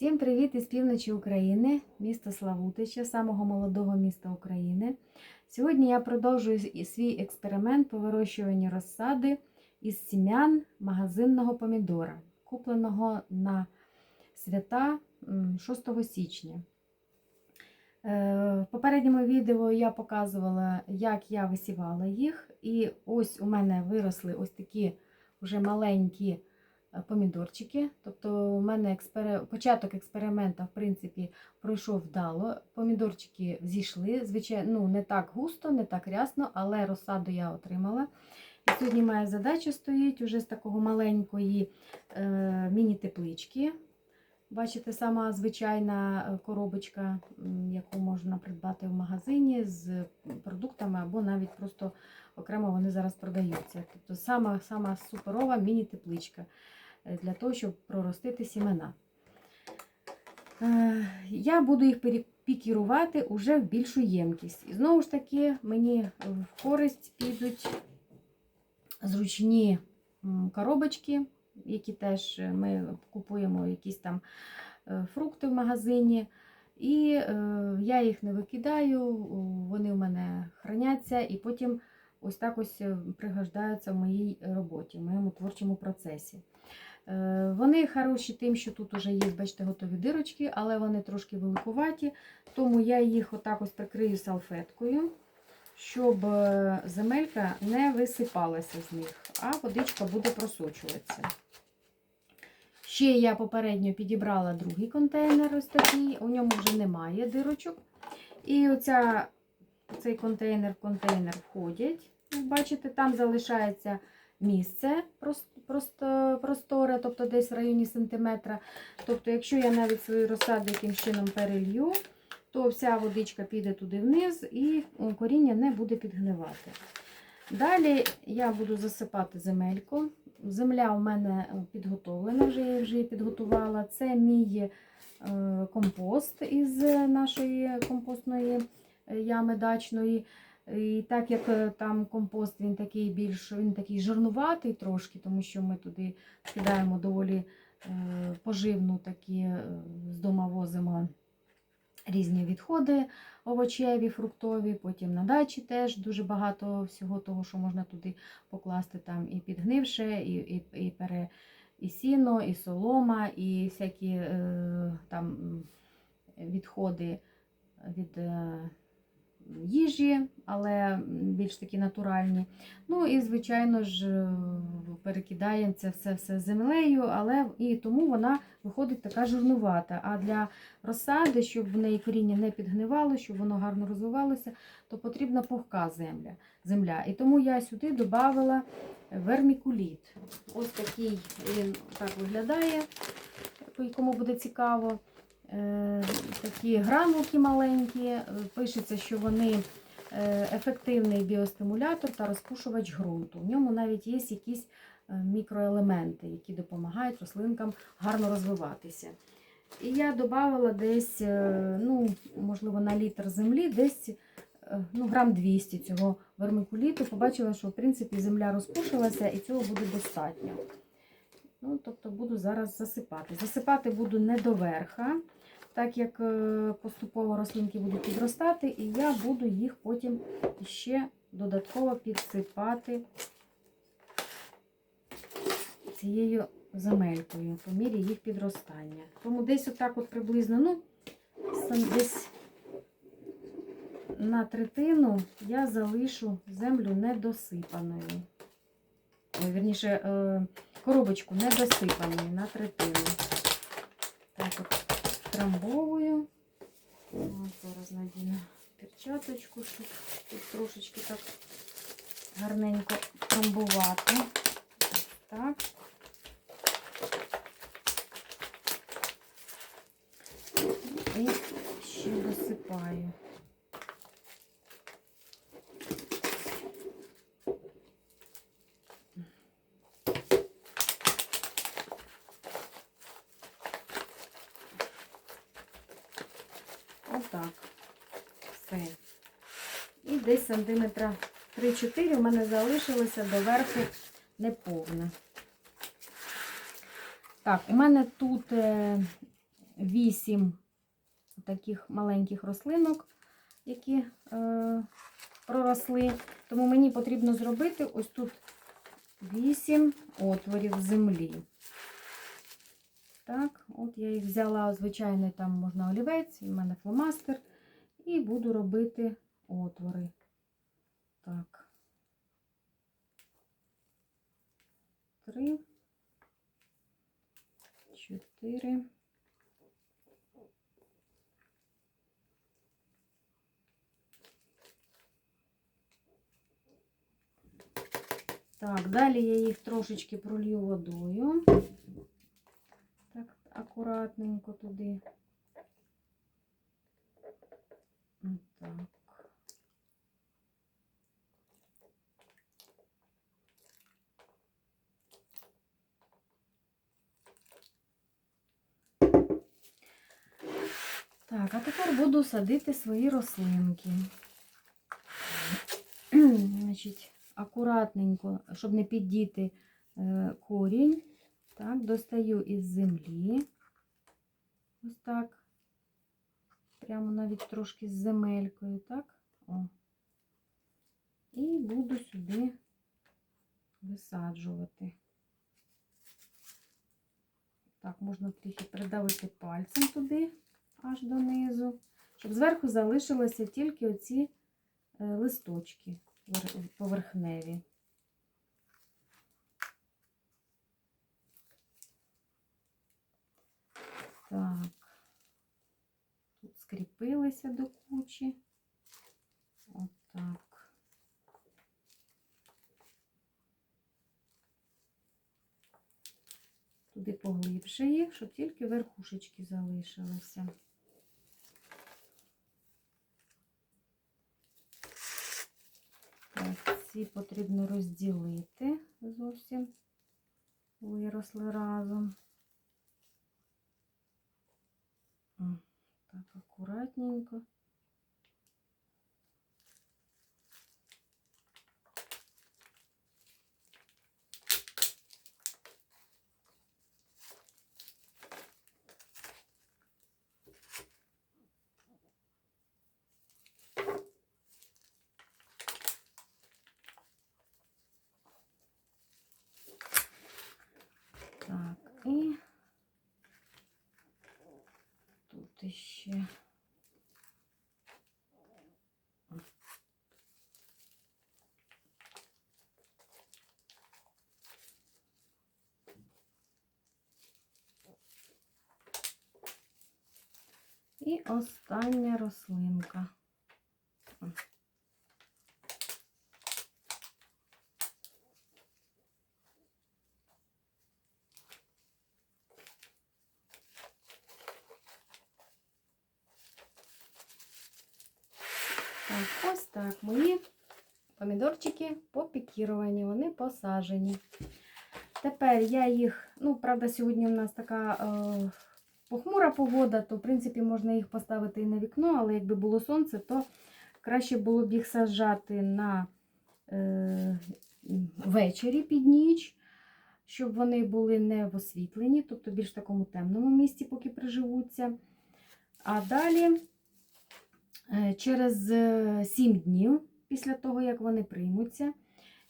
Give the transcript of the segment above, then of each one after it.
Всім привіт із півночі України, місто Славутича, самого молодого міста України. Сьогодні я продовжую свій експеримент по вирощуванню розсади із сім'ян магазинного помідора, купленого на свята 6 січня. Е, В попередньому відео я показувала, як я висівала їх. І ось у мене виросли ось такі вже маленькі помідорчики. Тобто, у мене експер... початок експерименту, в принципі, пройшов вдало. Помідорчики зійшли. Звичайно, ну, не так густо, не так рясно, але розсаду я отримала. І сьогодні моя задача стоїть уже з такого маленької е, міні-теплички. Бачите, сама звичайна е, коробочка, яку можна придбати в магазині з продуктами, або навіть просто окремо вони зараз продаються. Тобто сама, сама суперова міні-тепличка для того, щоб проростити сімена. Е, Я буду їх перепікірувати уже в більшу ємкість. І знову ж таки, мені в користь підуть зручні коробочки, які теж е, ми купуємо якісь там е, фрукти в магазині. І е, я їх не викидаю, вони в мене храняться і потім ось так ось е, пригождаються в моїй роботі, в моєму творчому процесі. Е, Вони хороші тим, що тут вже є, бачите, готові дирочки, але вони трошки великуваті, тому я їх отак ось прикрию салфеткою, щоб е, земелька не висипалася з них, а водичка буде просочуватися. Ще я попередньо підібрала другий контейнер, ось такий, у ньому вже немає дирочок. І оця, цей контейнер в контейнер входять. Бачите, там залишається місце просто, просторе, тобто десь в районі сантиметра. Тобто, якщо я навіть свою розсаду якимсь чином перелью, то вся водичка піде туди вниз і коріння не буде підгнивати. Далі я буду засипати земельку. Земля у мене е, підготовлена, вже я вже її підготувала. Це мій е, компост із нашої компостної е, ями дачної. І так як е, там компост він такий більш він такий жирнуватий трошки, тому що ми туди кидаємо доволі е, поживну такі е, з дома возимо різні відходи овочеві, фруктові, потім на дачі теж дуже багато всього того, що можна туди покласти там і підгнивше, і, і, і, пере, і сіно, і солома, і всякі там відходи від їжі, але більш такі натуральні. Ну і, звичайно ж, е, перекидаємо це все, все землею, але і тому вона виходить така жирнувата. А для розсади, щоб в неї коріння не підгнивало, щоб воно гарно розвивалося, то потрібна пухка земля. земля. І тому я сюди додавала вермікуліт. Ось такий він так виглядає, кому буде цікаво. Е, Такі гранулки маленькі. Е, Пишеться, що вони е, ефективний біостимулятор та розпушувач ґрунту. В ньому навіть є якісь мікроелементи, які допомагають рослинкам гарно розвиватися. І я додавала десь, ну, можливо, на літр землі, десь ну, грам 200 цього вермикуліту. Побачила, що в принципі земля розпушилася і цього буде достатньо. Ну, тобто буду зараз засипати. Засипати буду не до верха, так як е, поступово рослинки будуть підростати, і я буду їх потім ще додатково підсипати цією земелькою по мірі їх підростання. Тому десь отак от приблизно, ну, десь на третину я залишу землю недосипаною. Вірніше, е, коробочку недосипаною на третину. Так от трамбовую. От зараз надіну перчаточку, щоб тут трошечки так гарненько трамбувати. Так. І ще досипаю. Отак. Все. І десь сантиметра 3-4 у мене залишилося до верху неповне. Так, у мене тут е, 8 таких маленьких рослинок, які е, проросли. Тому мені потрібно зробити ось тут 8 отворів землі. Так, от я їх взяла звичайний там можна олівець, у мене фломастер, і буду робити отвори. Так. Три, чотири. Так, далі я їх трошечки пролью водою. Акуратненько туди. Так. Так, а тепер буду садити свої рослинки. Значить, акуратненько, щоб не піддіти е, корінь. Так, достаю із землі. Ось так. Прямо навіть трошки з земелькою, так? О. І буду сюди висаджувати. Так, можна трохи придавити пальцем туди, аж донизу, щоб зверху залишилися тільки оці е, листочки поверхневі. Так, тут скріпилися до кучі. Отак. Туди поглибше їх, щоб тільки верхушечки залишилися. Так, ці потрібно розділити зовсім. Виросли разом. Так, акуратненько. Так, і тут іще. І остання рослинка. Так, ось так. Мої помідорчики попікіровані, вони посажені. Тепер я їх, ну, правда, сьогодні в нас така е, похмура погода, то, в принципі, можна їх поставити і на вікно, але якби було сонце, то краще було б їх саджати на е, ввечері під ніч, щоб вони були не в освітленні, тобто більш такому темному місці, поки приживуться. А далі. Е, Через 7 днів після того, як вони приймуться,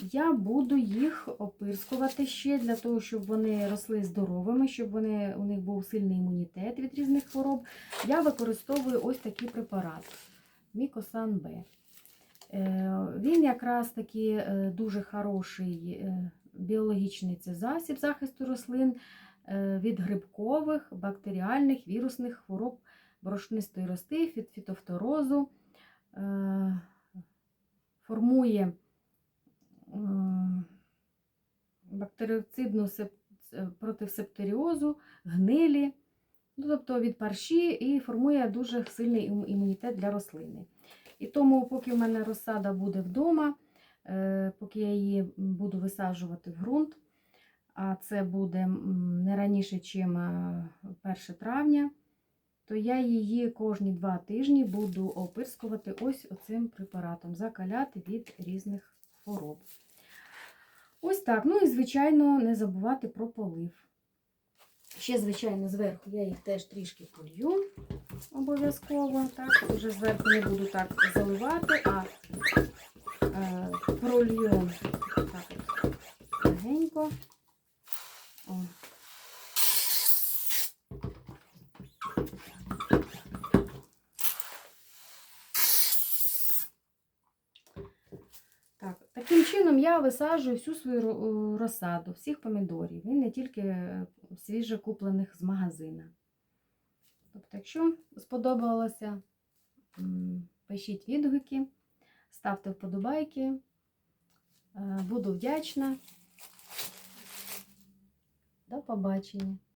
я буду їх опирскувати ще для того, щоб вони росли здоровими, щоб вони, у них був сильний імунітет від різних хвороб. Я використовую ось такий препарат Мікосан Б. Е, Він якраз таки е, дуже хороший е, біологічний це засіб захисту рослин е, від грибкових, бактеріальних, вірусних хвороб борошнистої рости, від фітофторозу, е, формує е, бактеріоцидну сеп- е, проти септоріозу, гнилі, ну, тобто від парші і формує дуже сильний імунітет для рослини. І тому, поки в мене розсада буде вдома, поки я її буду висаджувати в ґрунт, а це буде не раніше, ніж 1 травня, то я її кожні два тижні буду опирскувати ось оцим препаратом, закаляти від різних хвороб. Ось так. Ну і, звичайно, не забувати про полив. Ще, звичайно, зверху я їх теж трішки полью обов'язково. Так, вже зверху не буду так заливати, а е, пролью так легенько. О. Так, таким чином я висаджую всю свою е, розсаду, всіх помідорів, і не тільки е, свіже куплених з магазина. Тобто, якщо сподобалося, пишіть відгуки, ставте вподобайки. Е, Буду вдячна. До побачення.